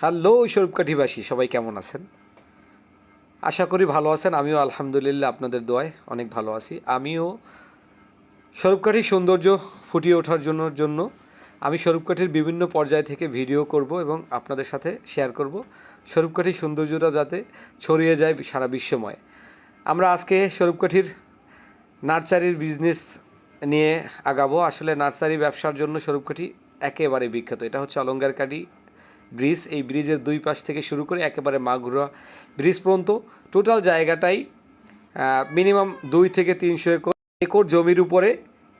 Hello স্বরূপকাঠিবাসী সবাই কেমন আছেন? আশা করি ভালো আছেন। আমিও আলহামদুলিল্লাহ আপনাদের দোয়ায় অনেক ভালো আছি। আমিও স্বরূপকাঠির সৌন্দর্য ফুটিয়ে ওঠার জন্য জন্য আমি স্বরূপকাঠির বিভিন্ন পর্যায় থেকে ভিডিও করব এবং আপনাদের সাথে শেয়ার করব। স্বরূপকাঠির সৌন্দর্যটা যাতে ছড়িয়ে যায় সারা বিশ্বময়। আমরা আজকে স্বরূপকাঠির নার্সারির বিজনেস নিয়ে আগাবো। আসলে নার্সারি ব্যবসার জন্য স্বরূপকাঠি একেবারে বিখ্যাত। এটা হচ্ছে অলঙ্কারকাঠি ব্রিজ, এই ব্রিজের দুই পাশ থেকে শুরু করে একেবারে মাগুরা ব্রিজ পর্যন্ত। টোটাল জায়গাটাই মিনিমাম দুই থেকে তিনশো একর একর জমির উপরে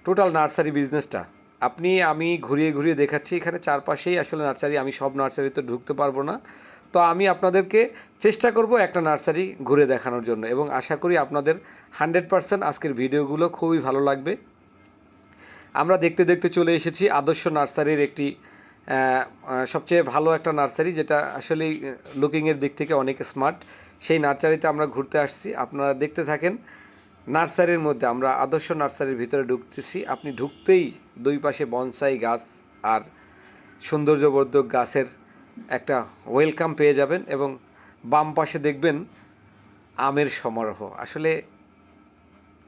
টোটাল নার্সারি বিজনেসটা আপনি, আমি ঘুরিয়ে ঘুরিয়ে দেখাচ্ছি, এখানে চারপাশেই আসলে নার্সারি আমি সব নার্সারিতে ঢুকতে পারব না। তো আমি আপনাদেরকে চেষ্টা করব একটা নার্সারি ঘুরে দেখানোর জন্য এবং আশা করি আপনাদের হান্ড্রেড পার্সেন্ট আজকের ভিডিওগুলো খুবই ভালো লাগবে। আমরা দেখতে দেখতে চলে এসেছি আদর্শ নার্সারির একটি সবচেয়ে ভালো একটা নার্সারি যেটা আসলে লুকিংয়ের দিক থেকে অনেক স্মার্ট সেই নার্সারিতে আমরা ঘুরতে আসছি। আপনারা দেখতে থাকেন, নার্সারির মধ্যে আমরা আদর্শ নার্সারির ভিতরে ঢুকতেছি। আপনি ঢুকতেই দুই পাশে বনসাই গাছ আর সৌন্দর্যবর্ধক গাছের একটা ওয়েলকাম পেয়ে যাবেন এবং বাম পাশে দেখবেন আমের সমারোহ। আসলে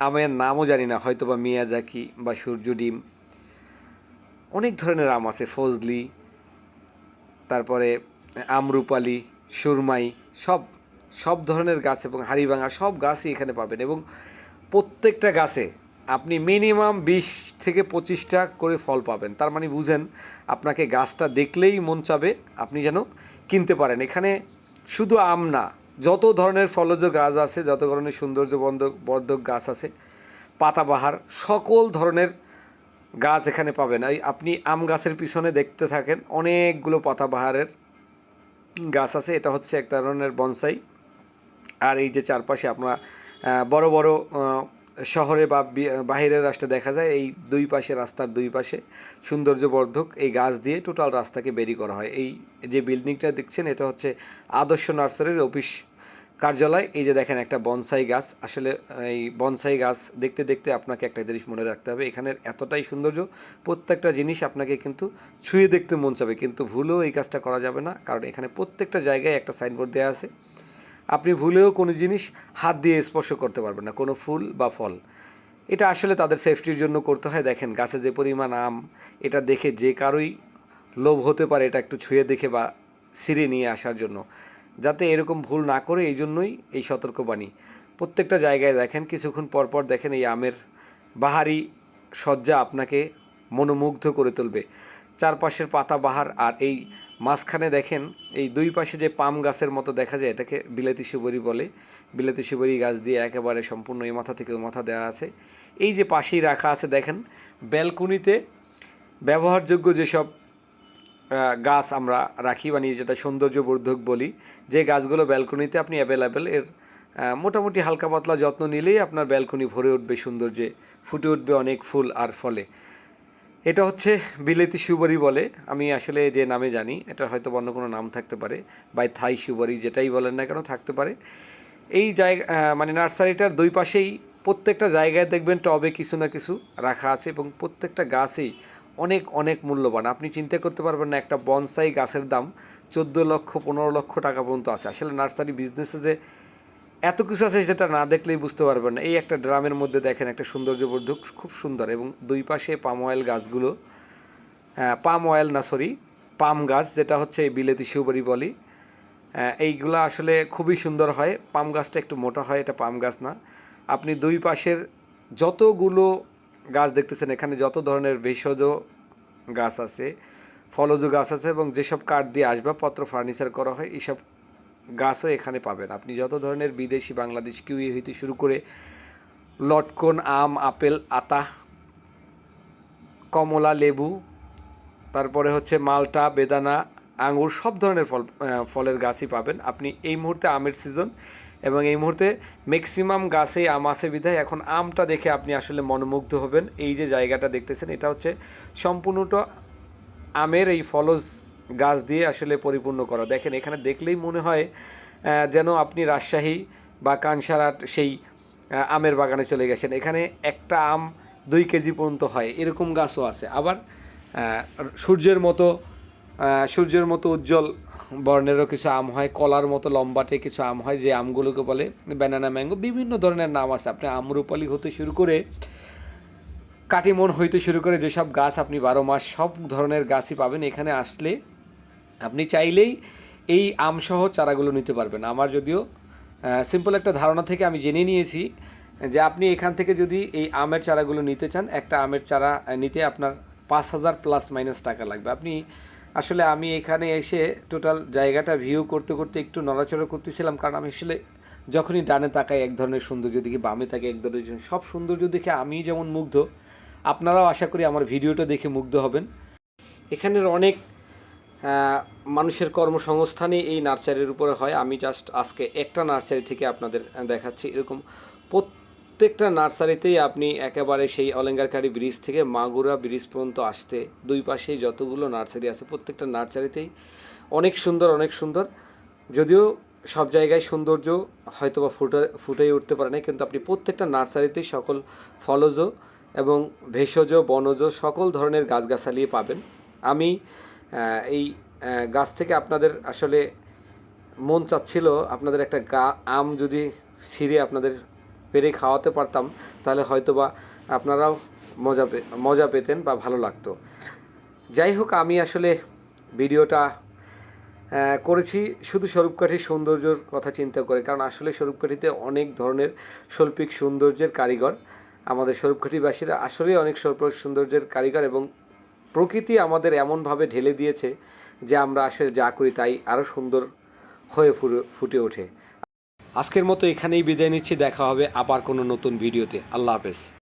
আমের নামও জানি না হয়তো বা মিয়াজাকি বা সূর্য ডিম অনেক ধরনের আম আছে, ফজলি, তারপরে আমরুপালি, সুরমাই, সব সব ধরনের গাছ এবং হাড়িভাঙা সব গাছই এখানে পাবেন এবং প্রত্যেকটা গাছে আপনি মিনিমাম বিশ থেকে পঁচিশটা করে ফল পাবেন। তার মানে বুঝেন, আপনাকে গাছটা দেখলেই মন চাবে আপনি যেন কিনতে পারেন। এখানে শুধু আম না, যত ধরনের ফলজ গাছ আছে, যত ধরনের সৌন্দর্য বন্ধক বর্ধক গাছ আছে, পাতাবাহার, সকল ধরনের গাছ এখানে পাবেন। এই আপনি আম গাছের পিছনে দেখতে থাকেন অনেকগুলো পাতাবাহারের গাছ আছে। এটা হচ্ছে এক ধরনের বনসাই। আর এই যে চারপাশে আহ, বড় বড় শহরে বা বাহিরের রাস্তা দেখা যায় এই দুই পাশে রাস্তার দুই পাশে সৌন্দর্যবর্ধক এই গাছ দিয়ে টোটাল রাস্তাকে বেরি করা হয়। এই যে বিল্ডিংটা দেখছেন এটা হচ্ছে আদর্শ নার্সারির অফিস কার্যালয়, এই যে দেখেন একটা বনসাই গাছ। আসলে এই বনসাই গাছ দেখতে দেখতে আপনাকে একটা জিনিস মনে রাখতে হবে, এখানের এতটাই সৌন্দর্য, প্রত্যেকটা জিনিস আপনাকে কিন্তু ছুঁয়ে দেখতে মন চাবে। কিন্তু ভুলেও এই কাজটা করা যাবে না, কারণ এখানে প্রত্যেকটা জায়গায় একটা সাইনবোর্ড দেওয়া আছে। আপনি ভুলেও কোনো জিনিস হাত দিয়ে স্পর্শ করতে পারবেন না, কোনো ফুল বা ফল। এটা আসলে তাদের সেফটির জন্য করতে হয়। দেখেন গাছে যে পরিমাণ আম, এটা দেখে যে কারোই লোভ হতে পারে এটা একটু ছুঁয়ে দেখে বা ছিঁড়ে নিয়ে আসার জন্য। যাতে এরকম ভুল না করে এই জন্যই এই সতর্কবাণী। প্রত্যেকটা জায়গায় দেখেন, কিছুক্ষণ পর পর দেখেন এই আমের বাহারি সজ্জা আপনাকে মনোমুগ্ধ করে তুলবে। চারপাশের পাতা বাহার আর এই মাঝখানে দেখেন, এই দুই পাশে যে পাম গাছের মতো দেখা যায়, এটাকে বিলাতি সুবরি বলে। বিলাতি সুবরি গাছ দিয়ে একেবারে সম্পূর্ণ এই মাথা থেকে মাথা দেওয়া আছে। এই যে পাশেই রাখা আছে, দেখেন, ব্যালকনিতে ব্যবহারযোগ্য যেসব গাছ আমরা রাখি মানে যেটা সৌন্দর্যবর্ধক বলি, যে গাছগুলো ব্যালকনিতে আপনি অ্যাভেলেবেল এর মোটামুটি হালকা পাতলা যত্ন নিলেই আপনার ব্যালকনি ভরে উঠবে সৌন্দর্যে, ফুটে উঠবে অনেক ফুল আর ফলে। এটা হচ্ছে বিলেতি সুবরি বলে, আমি আসলে যে নামে জানি এটা হয়তো অন্য কোনো নাম থাকতে পারে বাই থাই সুবরি যেটাই বলেন না কেন থাকতে পারে। এই জায়গা মানে নার্সারিটার দুই পাশেই প্রত্যেকটা জায়গায় দেখবেন টবে কিছু না কিছু রাখা আছে এবং প্রত্যেকটা গাছেই অনেক অনেক মূল্যবান। আপনি চিন্তা করতে পারবেন না একটা বনসাই গাছের দাম চোদ্দ লক্ষ পনেরো লক্ষ টাকা পর্যন্ত আছে। আসলে নার্সারি বিজনেসে যে এত কিছু আছে যেটা না দেখলেই বুঝতে পারবেন না। এই একটা ড্রামের মধ্যে দেখেন একটা সৌন্দর্যবর্ধক খুব সুন্দর এবং দুই পাশে পাম অয়েল গাছগুলো হ্যাঁ, পাম অয়েল না সরি পাম গাছ যেটা হচ্ছে বিলেতি শিউবারি বলি। আহ, এইগুলো আসলে খুবই সুন্দর হয়। পাম গাছটা একটু মোটা হয় এটা পাম গাছ না। আপনি দুই পাশের যতগুলো গাছ দেখতেছেন এখানে যত ধরনের ভেষজ গাছ আছে, ফলজ গাছ আছে এবং যেসব কাঠ দিয়ে আসবাবপত্র ফার্নিচার করা হয় এইসব গাছও এখানে পাবেন। আপনি যত ধরনের বিদেশি, বাংলাদেশ, কিউই হইতে শুরু করে লটকন, আম, আপেল, আতা, কমলা, লেবু, তারপরে হচ্ছে মালটা, বেদানা আঙুর সব ধরনের ফল ফলের গাছই পাবেন। আপনি এই মুহূর্তে আমের সিজন এবং এই মুহূর্তে ম্যাক্সিমাম গাছেই আম আছে বিধায়। এখন আমটা দেখে আপনি আসলে মনোমুগ্ধ হবেন। এই যে জায়গাটা দেখতেছেন, এটা হচ্ছে সম্পূর্ণটা আমের এই ফলজ গাছ দিয়ে আসলে পরিপূর্ণ করা। দেখেন, এখানে দেখলেই মনে হয় যেন আপনি রাজশাহী বা কানসারাট সেই আমের বাগানে চলে গেছেন। এখানে একটা আম দুই কেজি পর্যন্ত হয়। এরকম গাছও আছে। আবার সূর্যের মতো সূর্যের মতো উজ্জ্বল বর্ণেরও কিছু আম হয়, কলার মতো লম্বাটে কিছু আম হয়, যে আমগুলোকে বলে ব্যানানা ম্যাঙ্গো বিভিন্ন ধরনের নাম আছে। আপনি আমরুপালি হতে শুরু করে কাটিমন হইতে শুরু করে যেসব গাছ আপনি বারো মাস সব ধরনের গাছই পাবেন, এখানে আসলে আপনি চাইলেই এই আমসহ চারাগুলো নিতে পারবেন। আমার যদিও সিম্পল একটা ধারণা থেকে আমি জেনে নিয়েছি যে আপনি এখান থেকে যদি এই আমের চারাগুলো নিতে চান, একটা আমের চারা নিতে আপনার পাঁচ হাজার প্লাস মাইনাস টাকা লাগবে। আপনি আসলে আমি এখানে এসে টোটাল জায়গাটা ভিউ করতে করতে একটু নড়াচড়া করতেছিলাম, কারণ আমি আসলে যখনই ডানে তাকাই এক ধরনের সৌন্দর্য দেখি, বামে তাকে এক ধরনের সব সৌন্দর্য দেখে আমি যেমন মুগ্ধ, আপনারাও আশা করি আমার ভিডিওটা দেখে মুগ্ধ হবেন। এখানের অনেক মানুষের কর্মসংস্থানই এই নার্সারির উপরে হয়। আমি জাস্ট আজকে একটা নার্সারি থেকে আপনাদের দেখাচ্ছি, এরকম প্রত্যেকটা নার্সারিতেই আপনি একেবারে সেই অলঙ্গারকারী ব্রিজ থেকে মাগুরা ব্রিজ পর্যন্ত আসতে, দুই পাশেই যতগুলো নার্সারি আছে প্রত্যেকটা নার্সারিতেই অনেক সুন্দর অনেক সুন্দর। যদিও সব জায়গায় সৌন্দর্য হয়তো বা ফুটে, ফুটেই উঠতে পারে না, কিন্তু আপনি প্রত্যেকটা নার্সারিতেই সকল ফলজ এবং ভেষজ, বনজ সকল ধরনের গাছগাছালি পাবেন। আমি এই গাছ থেকে আপনাদের আসলে মন চাচ্ছিল আপনাদের একটা গা, আম যদি ছিঁড়ে আপনাদের পেরে খাওয়াতে পারতাম, তাহলে হয়তোবা আপনারাও মজা মজা পেতেন বা ভালো লাগতো। যাই হোক, আমি আসলে ভিডিওটা করেছি শুধু স্বরূপকাঠির সৌন্দর্যর কথা চিন্তা করে, কারণ আসলে স্বরূপকাঠিতে অনেক ধরনের শৈল্পিক সৌন্দর্যের কারিগর আমাদের স্বরূপকাঠিবাসীরা আসলেই অনেক শৈল্পিক সৌন্দর্যের কারিগর এবং প্রকৃতি আমাদের এমনভাবে ঢেলে দিয়েছে যে আমরা আসলে যা করি তাই আরও সুন্দর হয়ে ফুটে ওঠে। আজকের মতো এখানেই বিদায় নিচ্ছি দেখা হবে আবার কোনো নতুন ভিডিওতে। আল্লাহ হাফেজ।